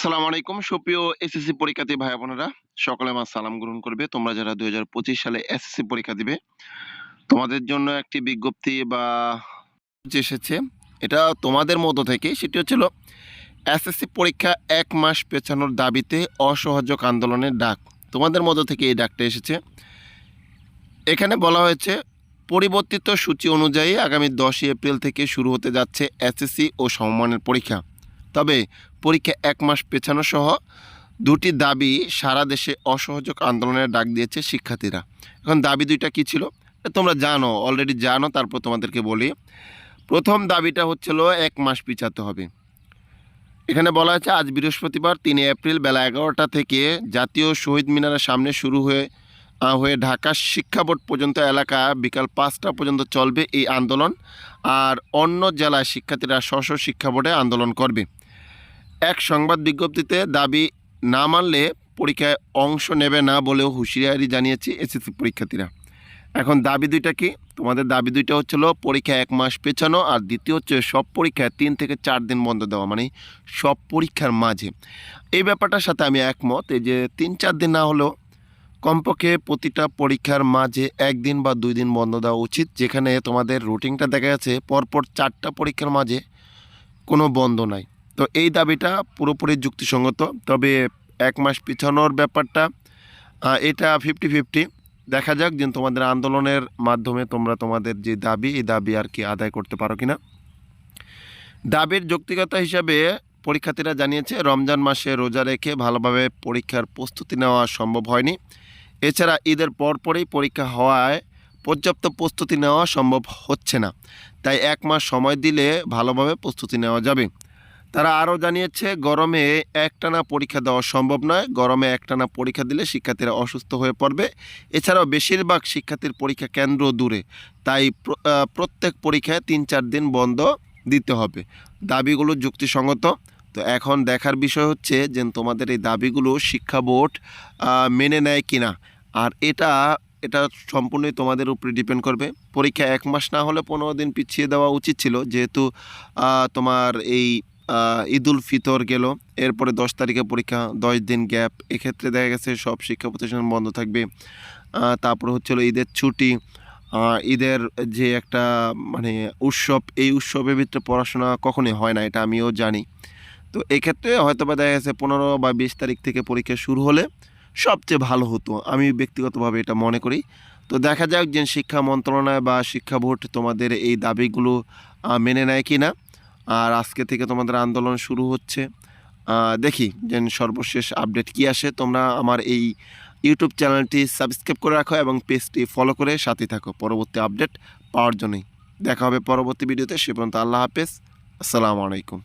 আসসালামু আলাইকুম। সুপ্রিয় এসএসসি পরীক্ষার্থী ভাই বোনেরা, সকলে আমার সালাম গ্রহণ করবে। তোমরা যারা দু হাজার পঁচিশ সালে এসএসসি পরীক্ষা দিবে, তোমাদের জন্য একটি বিজ্ঞপ্তি বা এসেছে, এটা তোমাদের মধ্য থেকে, সেটি হচ্ছিল এসএসসি পরীক্ষা এক মাস পেছানোর দাবিতে অসহযোগ আন্দোলনের ডাক। তোমাদের মধ্য থেকে এই ডাকটা এসেছে। এখানে বলা হয়েছে, পরিবর্তিত সূচি অনুযায়ী আগামী দশই এপ্রিল থেকে শুরু হতে যাচ্ছে এসএসসি ও সমমানের পরীক্ষা। তবে পরীক্ষা এক মাস পেছানো সহ দুটি দাবি সারা দেশে অসহযোগ আন্দোলনের ডাক দিয়েছে শিক্ষার্থীরা। এখন দাবি দুইটা কি ছিল? তোমরা জানো অলরেডি জানো, তারপর তোমাদেরকে বলি। প্রথম দাবিটা হচ্ছিল এক মাস পিছাতে হবে। এখানে বলা হয়েছে, আজ বৃহস্পতিবার তিন এপ্রিল বেলা এগারোটা থেকে জাতীয় শহীদ মিনারের সামনে শুরু হয়ে হয়ে ঢাকা শিক্ষা বোর্ড পর্যন্ত এলাকা বিকাল পাঁচটা পর্যন্ত চলবে এই আন্দোলন। আর অন্য জেলায় শিক্ষার্থীরা স্ব শিক্ষা বোর্ডে আন্দোলন করবে। এক সংবাদ বিজ্ঞপ্তিতে দাবি না মানলে পরীক্ষায় অংশ নেবে না বলেও হুঁশিয়ারি জানিয়েছে এসএসসি পরীক্ষার্থীরা। এখন দাবি দুইটা কি? তোমাদের দাবি দুইটা হচ্ছিল পরীক্ষা এক মাস পেছানো আর দ্বিতীয় হচ্ছে সব পরীক্ষায় তিন থেকে চার দিন বন্ধ দেওয়া মানে সব পরীক্ষার মাঝে। এই ব্যাপারটার সাথে আমি একমত, এই যে তিন চার দিন না হলেও কমপক্ষে প্রতিটা পরীক্ষার মাঝে একদিন বা দুই দিন বন্ধ দেওয়া উচিত, যেখানে তোমাদের রুটিনটা দেখা যাচ্ছে পরপর চারটা পরীক্ষার মাঝে কোনো বন্ধ নাই। তো এই দাবিটা পুরোপুরি যুক্তিসঙ্গত, তবে এক মাস পিছানোর ব্যাপারটা এটা ফিফটি ফিফটি দেখা যাক যে তোমাদের আন্দোলনের মাধ্যমে তোমরা তোমাদের যে দাবি, এই দাবি আর কি আদায় করতে পারো কিনা। দাবির যৌক্তিকতা হিসাবে পরীক্ষার্থীরা জানিয়েছে, রমজান মাসে রোজা রেখে ভালোভাবে পরীক্ষার প্রস্তুতি নেওয়া সম্ভব হয়নি। এছাড়া ঈদের পরপরই পরীক্ষা হওয়ায় পর্যাপ্ত প্রস্তুতি নেওয়া সম্ভব হচ্ছে না। তাই এক মাস সময় দিলে ভালোভাবে প্রস্তুতি নেওয়া যাবে। তারা আরও জানিয়েছে, গরমে একটানা পরীক্ষা দেওয়া সম্ভব নয়। গরমে একটানা পরীক্ষা দিলে শিক্ষার্থীরা অসুস্থ হয়ে পড়বে। এছাড়াও বেশিরভাগ শিক্ষার্থীর পরীক্ষা কেন্দ্র দূরে। তাই প্রত্যেক পরীক্ষায় তিন চার দিন বন্ধ দিতে হবে। দাবিগুলো যুক্তিসঙ্গত। তো এখন দেখার বিষয় হচ্ছে যে, তোমাদের এই দাবিগুলো শিক্ষা বোর্ড মেনে নেয় কিনা? আর এটা এটা সম্পূর্ণই তোমাদের উপরে ডিপেন্ড করবে। পরীক্ষা এক মাস না হলে পনেরো দিন পিছিয়ে দেওয়া উচিত ছিল। যেহেতু তোমার এই ঈদুল ফিতর গেল। এরপরে দশ তারিখে পরীক্ষা, দশ দিন গ্যাপ। এক্ষেত্রে দেখা গেছে সব শিক্ষা প্রতিষ্ঠান বন্ধ থাকবে। তারপরে হচ্ছিল ঈদের ছুটি। ঈদের যে একটা মানে উৎসব, এই উৎসবের ভিতরে পড়াশোনা কখনোই হয় না, এটা আমিও জানি। তো এক্ষেত্রে হয়তো বা দেখা গেছে পনেরো বা বিশ তারিখ থেকে পরীক্ষা শুরু হলে সবচেয়ে ভালো হতো। আমি ব্যক্তিগতভাবে এটা মনে করি। তো দেখা যাক যে শিক্ষা মন্ত্রণালয় বা শিক্ষা বোর্ড তোমাদের এই দাবিগুলো মেনে নেয় কি না আর আজকে থেকে তোমাদের আন্দোলন শুরু হচ্ছে। দেখি যে সর্বশেষ আপডেট কি আসে। তোমরা আমার এই ইউটিউব চ্যানেলটি সাবস্ক্রাইব করে রাখো এবং পেজটি ফলো করে সাথে থাকো। পরবর্তী আপডেট পাওয়ার জন্যই। দেখা হবে পরবর্তী ভিডিওতে। সে পর্যন্ত আল্লাহ হাফেজ। আসসালামু আলাইকুম।